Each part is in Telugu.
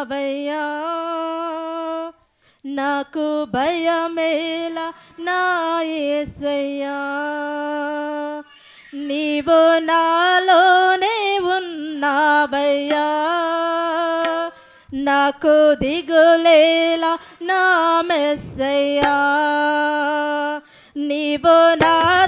రావయ్యా నాకు భయమేలా నా ఏసయ్యా. నీవు నాలోనే ఉన్నావయ్యా నాకు దిగులేలా నా మెస్సయ్యా. నీవు నా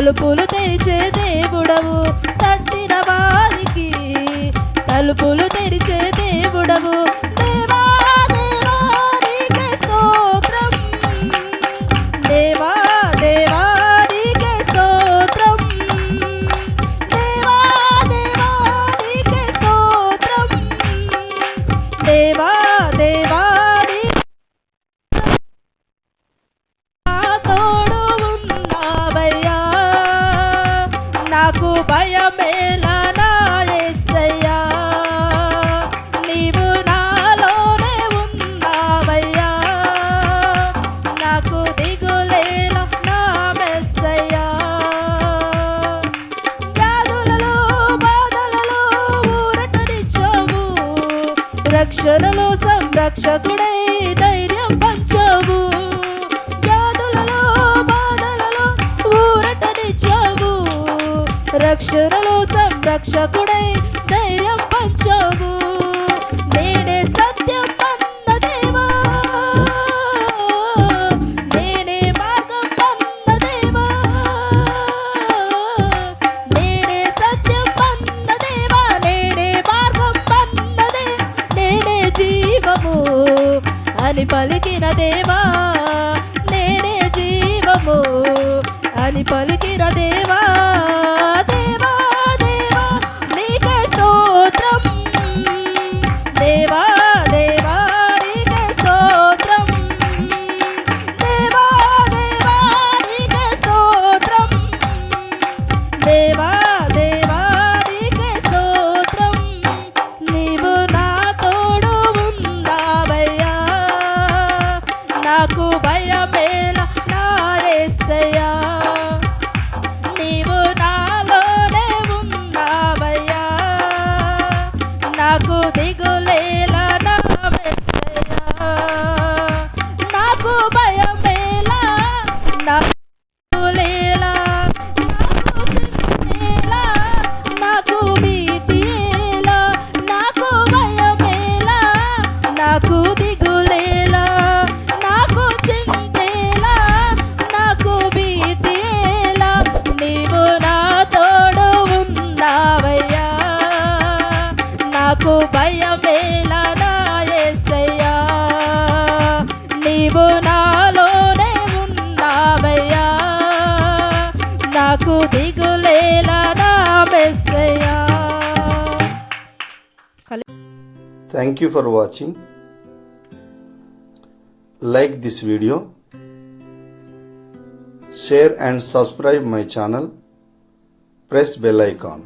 తలుపులు తెరిచే దేవుడవు తట్టిన వారికి తలుపులు తెరిచే దేవుడవు. రక్షణలో సంరక్షకుడై ధైర్యం పంచావు. వ్యాధులలో బాధలలో ఊరటనిచ్చావు. రక్షణలో రక్షకుడై ధైర్యం పంచావు నేనే సత్యం పన్న దేవా. నేనే మార్గం పన్న దేవా. నేనే సత్యం పన్న దేవా. నేనే మార్గం అన్నదే. నేనే జీవము అని పలికిన దేవా. నేనే జీవము అని పలికిన దేవా. నాకు భయమేలా నా నీవు నాలోనే ఉన్నావయ్యా. నాకు దిగు నాకు భయమేలా నా యేసయ్యా నీవు నాలోనే ఉన్నావయ్యా నాకు దిగులేలా నా మెస్సయ్యా Thank you for watching. Like this video. Share and subscribe my channel. Press bell icon.